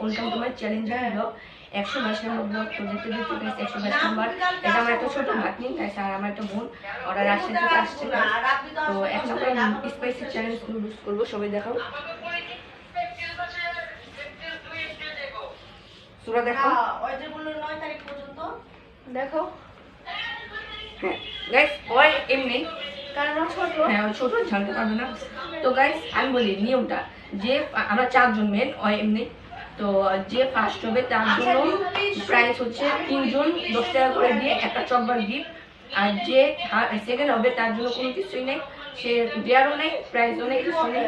Welcome to my challenging blog. একশো বাইশ নম্বর blog তো দেখতে একশো বাইশ নম্বর। এটা আমার একটা ছোট ভাগ্নি তাই আর আমার একটা বোন। ওরা রাজশাহী থেকে আসছে। তো এখন আমরা স্পাইসি চ্যালেঞ্জ নুডলস করব সবাই দেখাও। সুরা দেখাও। দেখো হ্যাঁ গাইস ওই এমনি। কারণ ছোট। হ্যাঁ ছোট ঝালতে পারবে না। তো গাইস আমি বলি নিয়মটা যে আমরা চারজন মেন ওই এমনি। তো যে ফার্স্ট হবে তার জন্য প্রাইস হচ্ছে তিনজন দশ টাকা করে দিয়ে একটা চকবার গিফট আর যে সেকেন্ড হবে তার জন্য কোনো কিছুই নেই। সে দেয়ারও নেই প্রাইজও নেই কিছু নেই।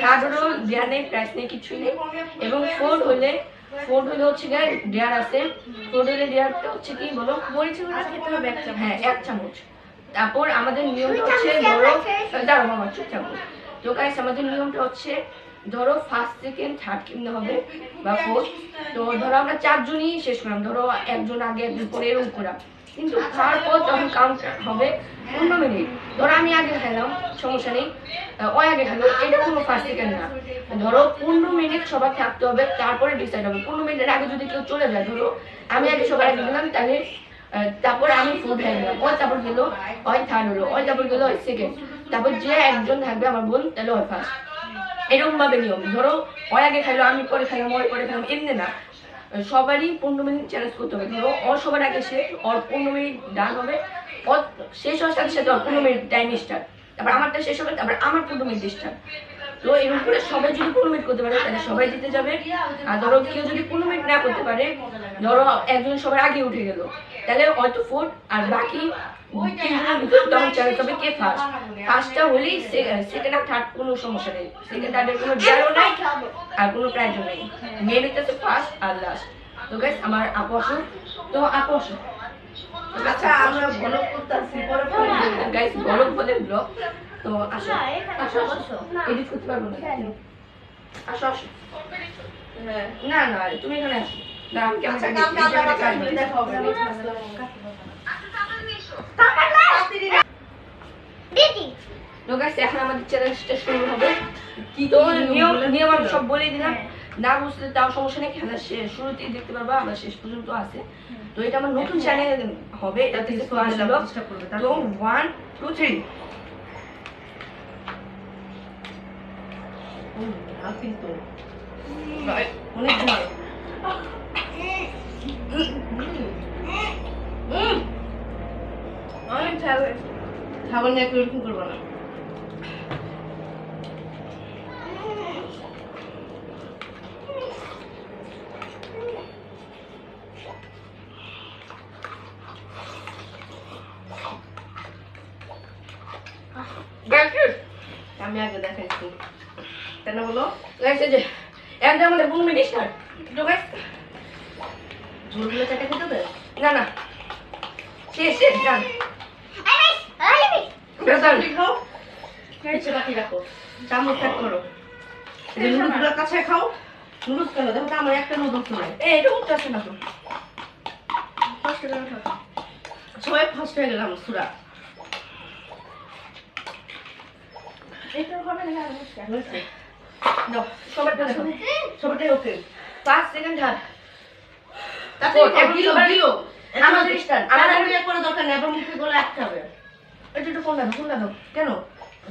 থার্ডেরও দেয়ার নেই প্রাইস নেই কিছুই নেই। এবং ফোর্থ হলে ফোর্থ হলে হচ্ছে গিয়ে দেয়ার আছে। ফোর্থ হলে দেয়ারটা হচ্ছে কি বলো? চামচ। হ্যাঁ এক চামচ। তারপর আমাদের নিয়মটা হচ্ছে ধরো দাঁড়ো মামা চুপচাপ তো গাইস আমাদের নিয়মটা হচ্ছে ধরো ফার্স্ট সেকেন্ড থার্ড কিনতে হবে বা ফোর্থ তো ধরো আমরা চারজনই শেষ করলাম ধরো একজন আগে একজন পরে এরকম করলাম কিন্তু খাওয়ার পর তখন কাউন্ট হবে পনেরো মিনিট। ধরো আমি আগে খেলাম সমস্যা নেই। ওই আগে খেলো এটা কোনো ফার্স্ট সেকেন্ড না। ধরো পনেরো মিনিট সবার থাকতে হবে তারপরে ডিসাইড হবে। পনেরো মিনিটের আগে যদি কেউ চলে যায় ধরো আমি আগে সবার আগে গেলাম তাহলে তারপর আমি ফুড হয়ে গেলাম। ওই তারপর গেল ওই থার্ড হলো ওই তারপর গেলো ওই সেকেন্ড তারপর যে একজন থাকবে আমার বোন তাহলে ওই ফার্স্ট এরকম ভাবে নিয়ম। ধরো ওর আগে খাইলো, আমি পরে খাইলাম ওই পরে খাইলাম, এমনি না। সবারই পনেরো মিনিট চ্যালেঞ্জ করতে হবে। ধরো ওর সবার আগে শেষ ওর পনেরো মিনিট ডান হবে ওর শেষ হওয়ার সাথে সাথে ওর পনেরো মিনিট টাইম স্টার্ট তারপর আমারটা শেষ হবে, তারপর আমার পনেরো মিনিট স্টার্ট তো এরকম করে সবাই যদি পনেরো মিনিট করতে পারে, তাহলে সবাই জিতে যাবে। আর ধরো, কেউ যদি পনেরো মিনিট না করতে পারে ধরো একজন সবার আগে উঠে গেল। তাহলে হয়তো ফোর আর বাকি তখন হবে কে ফার্স্ট ফার্স্টটা হলেই সেকেন্ড আর থার্ড কোনো সমস্যা নেই। সেকেন্ড থার্ডের কোনো নাই আর কোনো প্রাইজও নেই। মেন হচ্ছে ফার্স্ট আর লাস্ট তো গাইস আমার আসো তো আসো আচ্ছা আমরা ফলো করতেছি পরে গাইস গরম বলে ব্লগ তো আসো। আসো। এডিট করতে পারব না। আসো আসো। হ্যাঁ। না না তুমি এখানে আসো। আচ্ছা, এখন আমাদের চ্যালেঞ্জটা শুরু হবে। তো নিয়ম নিয়ম আমি সব বলে দিলাম। না বুঝলে তাও সমস্যা নেই খেলা শেষ শুরুতেই দেখতে পারবা আমরা শেষ পর্যন্ত আছে। তো এটা আমার নতুন চ্যানেল হবে এটা থেকে তো তো ওয়ান টু থ্রি অনেক খাবার নিয়ে এরকম করব না। আমি আগে দেখাইছি। কেন বলো? আমাদের তো guys, ঝোলগুলো চেটে খেতে হবে? না না। শেষ শেষ খাও। বাকি রাখো। চামচ এক করো। নুডলসগুলো কাছে খাও। নুডলস কেন দেখো তো আমার একটা নুডলস নাই। এই এটা উঠতে না তো। সবাই ফার্স্ট হয়ে গেলাম সুরা। হয়েছে। দাও সবারটা দেখো। সবাইটাই ওকে ফার্স্ট সেকেন্ড থার্ড তাতে ও, এখন দিলো সবাই- দিলো আমাদের আমাদের- আমাদের দরকার নেই মুখে গলা একটা হবে। এটা একটু ফোন দাও ফোন দাও। কেন?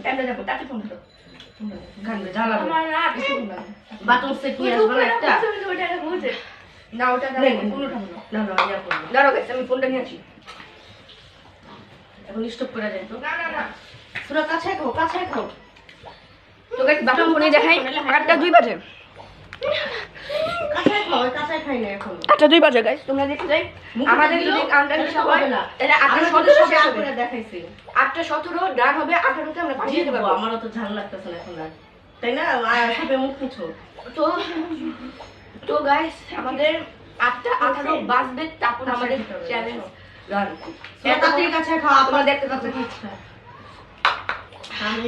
টাইমটা দেখো তাকে ফোন দাও। আমি ফোনটা নিয়ে আসি। এখন স্টপ করে যায় তো। না না না। সুরা কাছে খাও কাছে খাও। তো গাইস বাটন ফোনে দেখাই। আটটা দুই বাজে। কাছে কাছে আটটা দুই বাজে গাইস তোমরা দেখতে যাই। আমাদের যদি হিসাব হয় তাহলে আটটা সতেরো শেষ হবে দেখাইছি। আটটা সতেরো ডান হবে আঠারোতে আমরা পাঠিয়ে দিতে আমারও তো ঝাল লাগতেছে না এখন তাই না? আর মুখ মুছো। তো তো গাইস আমাদের আটটা আঠারো বাজবে তারপর আমাদের চ্যালেঞ্জ রান তাড়াতাড়ি কাছে খাও তোমরা আপনার দেখতে পাচ্ছ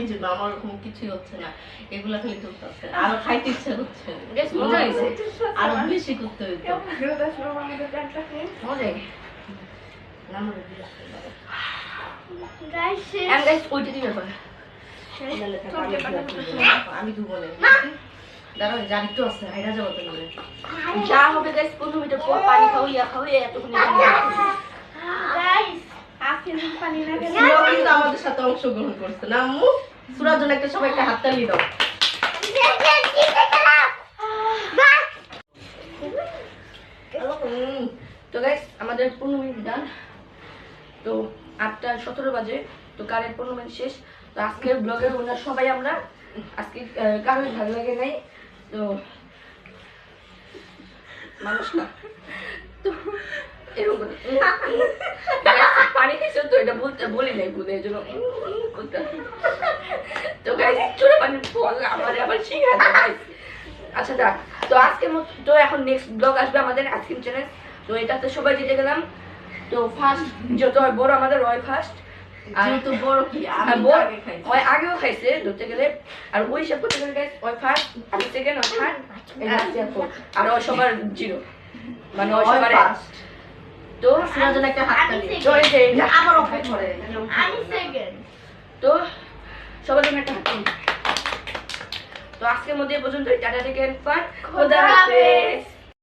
যে আমার ওরকম কিছুই হচ্ছে না। এগুলা খালি চলতেছে আরও খাইতে ইচ্ছা হচ্ছে বেশ মজা হয়েছে। আরও বেশি করতে হইতো। আমি ধুবো না। আমি ধুবো না। দাঁড়াও জানি তো আছে। হাইরা যাব তো যা হবে পানি খাও ইয়া খাও এতক্ষণ আমাদের সাথে অংশগ্রহণ করছে না, আম্মু। সুরার একটা সবাই একটা হাততালি দাও। তো গাইস আমাদের পনেরো মিনিট তো আটটা সতেরো বাজে, তো কারেন্ট পনেরো শেষ। তো আজকের ব্লগের ওনার সবাই আমরা। আজকে কারোর ভালো লাগে নাই। তো মানুষ না। এরকম করে, উম, উম, guys, পানি খেয়েছো তো এটা বলতে বলি নাই বলে এই জন্য উম, উম করতে আছে। তো গাইস চোরা পানির আমার আবার শিখাতে গাইস আচ্ছা যাক তো আজকের মতো তো এখন নেক্সট ব্লগ আসবে আমাদের আইসক্রিম চ্যানেল তো এটাতে সবাই জিতে গেলাম তো ফার্স্ট যত হয় বড় আমাদের রয় ফার্স্ট যেহেতু বড় কি ওই আগেও খাইছে ধরতে গেলে। আর ওই হিসাব করতে গেলে ওই ফার্স্ট আমি সেকেন্ড ওই থার্ড আর ওই সবার জিরো মানে ওই সবার একটা হাততালি। জোরে আবার অপেক করে। তো সবার জন্য একটা হাত তো আজকের মধ্যে পর্যন্ত টাটা টেকেন ফান খোদা হাফেজ।